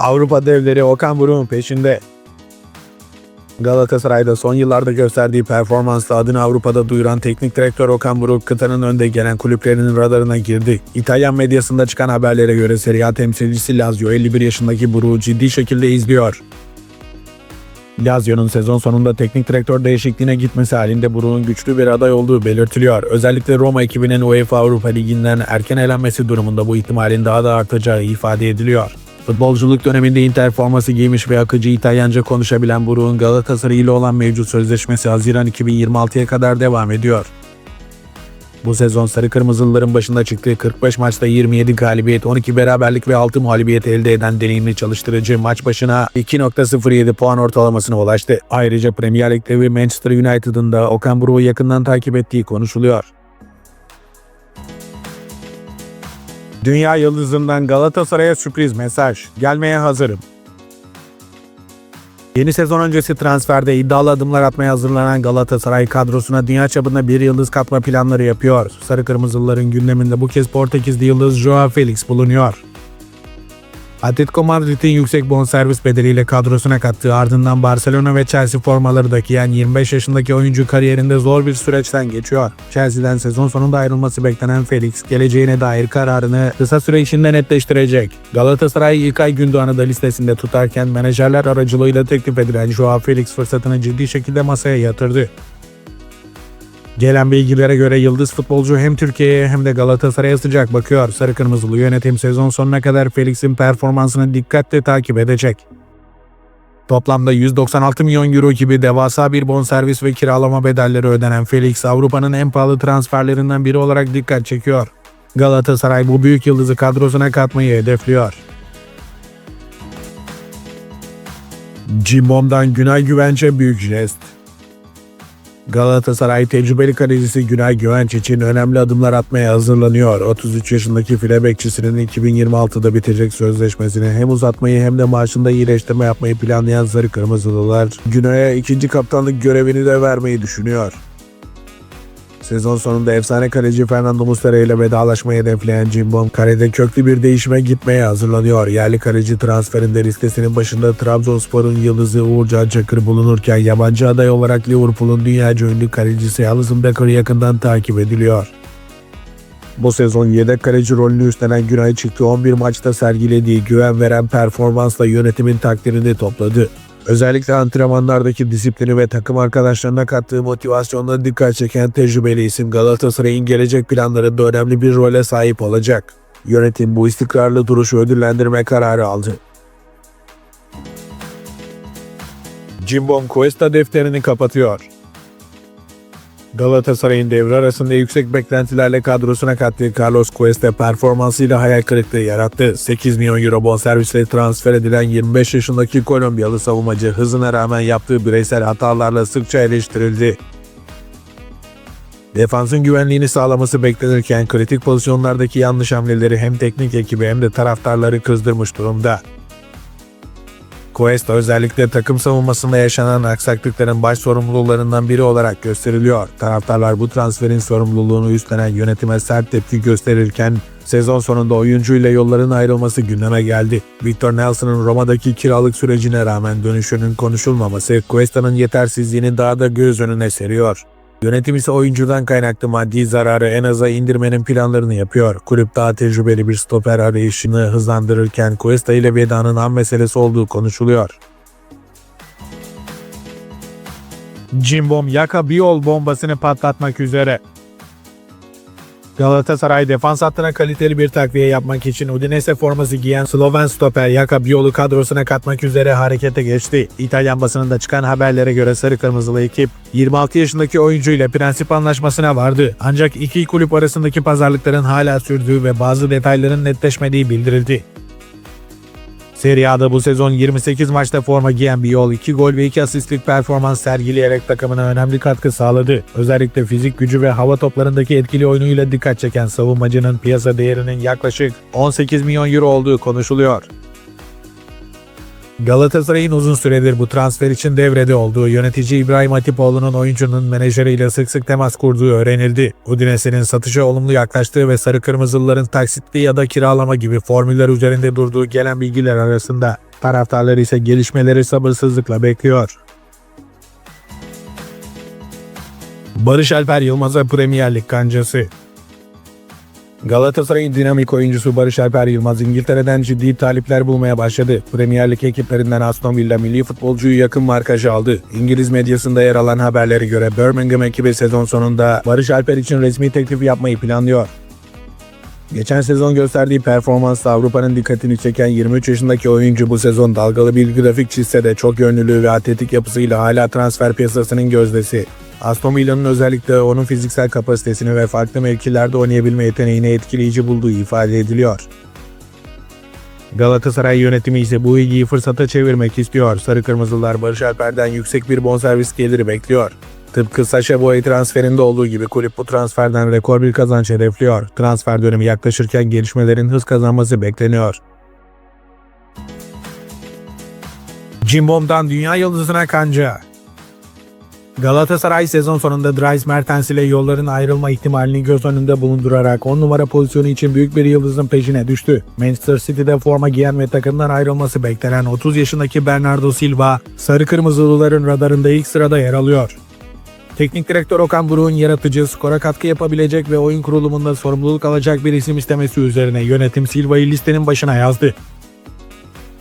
Avrupa devleri Okan Buruk'un peşinde. Galatasaray'da son yıllarda gösterdiği performansla adını Avrupa'da duyuran teknik direktör Okan Buruk kıtanın önde gelen kulüplerinin radarına girdi. İtalyan medyasında çıkan haberlere göre Serie A temsilcisi Lazio 51 yaşındaki Buruk'u ciddi şekilde izliyor. Lazio'nun sezon sonunda teknik direktör değişikliğine gitmesi halinde Buruk'un güçlü bir aday olduğu belirtiliyor. Özellikle Roma ekibinin UEFA Avrupa Ligi'nden erken elenmesi durumunda bu ihtimalin daha da artacağı ifade ediliyor. Futbolculuk döneminde Inter forması giymiş ve akıcı İtalyanca konuşabilen Buruk'un Galatasaray ile olan mevcut sözleşmesi Haziran 2026'ya kadar devam ediyor. Bu sezon Sarı Kırmızılıların başında çıktığı 45 maçta 27 galibiyet, 12 beraberlik ve 6 mağlubiyet elde eden deneyimli çalıştırıcı maç başına 2.07 puan ortalamasına ulaştı. Ayrıca Premier Lig'de ve Manchester United'ın da Okan Buruk'u yakından takip ettiği konuşuluyor. Dünya Yıldızı'ndan Galatasaray'a sürpriz mesaj. Gelmeye hazırım. Yeni sezon öncesi transferde iddialı adımlar atmaya hazırlanan Galatasaray kadrosuna dünya çapında bir yıldız katma planları yapıyor. Sarı Kırmızılıların gündeminde bu kez Portekizli yıldız Joao Felix bulunuyor. Atletico Madrid'in yüksek bonservis bedeliyle kadrosuna kattığı ardından Barcelona ve Chelsea formaları da giyen 25 yaşındaki oyuncu kariyerinde zor bir süreçten geçiyor. Chelsea'den sezon sonunda ayrılması beklenen Felix, geleceğine dair kararını kısa süre içinde netleştirecek. Galatasaray ilk ay Gündoğan'ı da listesinde tutarken menajerler aracılığıyla teklif edilen Joao Felix fırsatını ciddi şekilde masaya yatırdı. Gelen bilgilere göre yıldız futbolcu hem Türkiye'ye hem de Galatasaray'a sıcak bakıyor. Sarı Kırmızılı yönetim sezon sonuna kadar Felix'in performansını dikkatle takip edecek. Toplamda 196 milyon euro gibi devasa bir bonservis ve kiralama bedelleri ödenen Felix Avrupa'nın en pahalı transferlerinden biri olarak dikkat çekiyor. Galatasaray bu büyük yıldızı kadrosuna katmayı hedefliyor. Cimbom'dan Günay Güvenç'e büyük jest. Galatasaray tecrübeli kalecisi Günay Güvenç için önemli adımlar atmaya hazırlanıyor. 33 yaşındaki file bekçisinin 2026'da bitecek sözleşmesini hem uzatmayı hem de maaşında iyileştirme yapmayı planlayan Sarı Kırmızılılar Günay'a ikinci kaptanlık görevini de vermeyi düşünüyor. Sezon sonunda efsane kaleci Fernando Muslera ile vedalaşmayı hedefleyen Cimbom, karede köklü bir değişime gitmeye hazırlanıyor. Yerli kaleci transferinde listesinin başında Trabzonspor'un yıldızı Uğurcan Çakır bulunurken yabancı aday olarak Liverpool'un dünyaca ünlü kalecisi Alisson Becker yakından takip ediliyor. Bu sezon yedek kaleci rolünü üstlenen Günay çıktı 11 maçta sergilediği güven veren performansla yönetimin takdirini topladı. Özellikle antrenmanlardaki disiplini ve takım arkadaşlarına kattığı motivasyonla dikkat çeken tecrübeli isim Galatasaray'ın gelecek planlarında önemli bir role sahip olacak. Yönetim bu istikrarlı duruşu ödüllendirme kararı aldı. Cimbom Cuesta defterini kapatıyor. Galatasaray'ın devre arasında yüksek beklentilerle kadrosuna kattığı Carlos Cuesta performansıyla hayal kırıklığı yarattı. 8 milyon euro bonservisle transfer edilen 25 yaşındaki Kolombiyalı savunmacı hızına rağmen yaptığı bireysel hatalarla sıkça eleştirildi. Defansın güvenliğini sağlaması beklenirken kritik pozisyonlardaki yanlış hamleleri hem teknik ekibi hem de taraftarları kızdırmış durumda. Cuesta özellikle takım savunmasında yaşanan aksaklıkların baş sorumlularından biri olarak gösteriliyor. Taraftarlar bu transferin sorumluluğunu üstlenen yönetime sert tepki gösterirken sezon sonunda oyuncuyla yolların ayrılması gündeme geldi. Victor Nelson'ın Roma'daki kiralık sürecine rağmen dönüşünün konuşulmaması Cuesta'nın yetersizliğini daha da göz önüne seriyor. Yönetim ise oyuncudan kaynaklı maddi zararı en aza indirmenin planlarını yapıyor. Kulüp daha tecrübeli bir stoper arayışını hızlandırırken Cuesta ile vedanın an meselesi olduğu konuşuluyor. Cimbom Yaka Biol bombasını patlatmak üzere. Galatasaray defans hattına kaliteli bir takviye yapmak için Udinese forması giyen Sloven stoper Yaka Biol'u kadrosuna katmak üzere harekete geçti. İtalyan basınında çıkan haberlere göre sarı kırmızılı ekip 26 yaşındaki oyuncu ile prensip anlaşmasına vardı. Ancak iki kulüp arasındaki pazarlıkların hala sürdüğü ve bazı detayların netleşmediği bildirildi. Serie A'da bu sezon 28 maçta forma giyen Biol 2 gol ve 2 asistlik performans sergileyerek takımına önemli katkı sağladı. Özellikle fizik gücü ve hava toplarındaki etkili oyunuyla dikkat çeken savunmacının piyasa değerinin yaklaşık 18 milyon euro olduğu konuşuluyor. Galatasaray'ın uzun süredir bu transfer için devrede olduğu yönetici İbrahim Hatipoğlu'nun oyuncunun menajeriyle sık sık temas kurduğu öğrenildi. Udinese'nin satışa olumlu yaklaştığı ve sarı kırmızılıların taksitli ya da kiralama gibi formüller üzerinde durduğu gelen bilgiler arasında taraftarlar ise gelişmeleri sabırsızlıkla bekliyor. Barış Alper Yılmaz'a Premier Lig kancası Galatasaray'ın dinamik oyuncusu Barış Alper Yılmaz İngiltere'den ciddi talipler bulmaya başladı. Premier Lig ekiplerinden Aston Villa milli futbolcuyu yakın markajı aldı. İngiliz medyasında yer alan haberlere göre Birmingham ekibi sezon sonunda Barış Alper için resmi teklif yapmayı planlıyor. Geçen sezon gösterdiği performansla Avrupa'nın dikkatini çeken 23 yaşındaki oyuncu bu sezon dalgalı bir grafik çizse de çok yönlülüğü ve atletik yapısıyla hala transfer piyasasının gözdesi. Aston Villa'nın özellikle onun fiziksel kapasitesini ve farklı mevkilerde oynayabilme yeteneğini etkileyici bulduğu ifade ediliyor. Galatasaray yönetimi ise bu ilgiyi fırsata çevirmek istiyor. Sarı Kırmızılar Barış Alper'den yüksek bir bonservis geliri bekliyor. Tıpkı Saşa Boey transferinde olduğu gibi kulüp bu transferden rekor bir kazanç hedefliyor. Transfer dönemi yaklaşırken gelişmelerin hız kazanması bekleniyor. Cimbom'dan dünya yıldızına kanca. Galatasaray sezon sonunda Dries Mertens ile yolların ayrılma ihtimalini göz önünde bulundurarak 10 numara pozisyonu için büyük bir yıldızın peşine düştü. Manchester City'de forma giyen ve takımdan ayrılması beklenen 30 yaşındaki Bernardo Silva, Sarı Kırmızılıların radarında ilk sırada yer alıyor. Teknik direktör Okan Buruk'un yaratıcı, skora katkı yapabilecek ve oyun kurulumunda sorumluluk alacak bir isim istemesi üzerine yönetim Silva'yı listenin başına yazdı.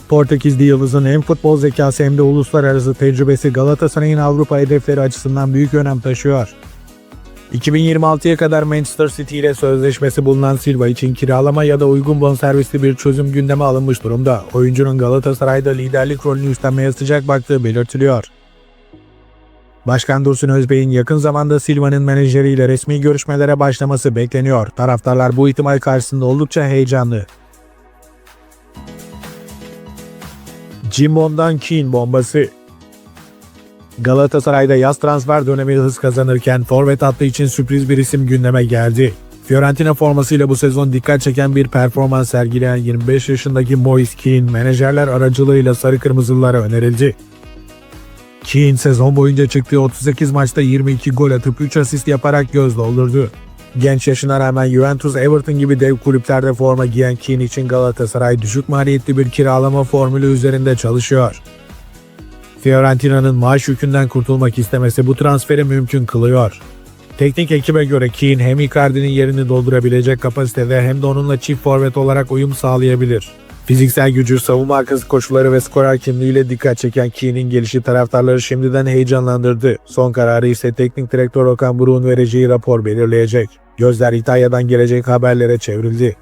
Portekizli Yıldız'ın hem futbol zekası hem de uluslararası tecrübesi Galatasaray'ın Avrupa hedefleri açısından büyük önem taşıyor. 2026'ya kadar Manchester City ile sözleşmesi bulunan Silva için kiralama ya da uygun bonservisli bir çözüm gündeme alınmış durumda. Oyuncunun Galatasaray'da liderlik rolünü üstlenmeye sıcak baktığı belirtiliyor. Başkan Dursun Özbey'in yakın zamanda Silva'nın menajeriyle resmi görüşmelere başlaması bekleniyor. Taraftarlar bu ihtimal karşısında oldukça heyecanlı. Cimbom'dan Keane bombası. Galatasaray'da yaz transfer dönemi hız kazanırken forvet hattı için sürpriz bir isim gündeme geldi. Fiorentina formasıyla bu sezon dikkat çeken bir performans sergileyen 25 yaşındaki Moise Keane menajerler aracılığıyla sarı kırmızılılara önerildi. Keane sezon boyunca çıktığı 38 maçta 22 gol atıp 3 asist yaparak göz doldurdu. Genç yaşına rağmen Juventus, Everton gibi dev kulüplerde forma giyen Keane için Galatasaray düşük maliyetli bir kiralama formülü üzerinde çalışıyor. Fiorentina'nın maaş yükünden kurtulmak istemesi bu transferi mümkün kılıyor. Teknik ekibe göre Keane hem Icardi'nin yerini doldurabilecek kapasitede hem de onunla çift forvet olarak uyum sağlayabilir. Fiziksel gücü, savunma arkası koşulları ve skorer kimliğiyle dikkat çeken Keane'in gelişi taraftarları şimdiden heyecanlandırdı. Son kararı ise teknik direktör Okan Buruk'un vereceği rapor belirleyecek. Gözler İtalya'dan gelecek haberlere çevrildi.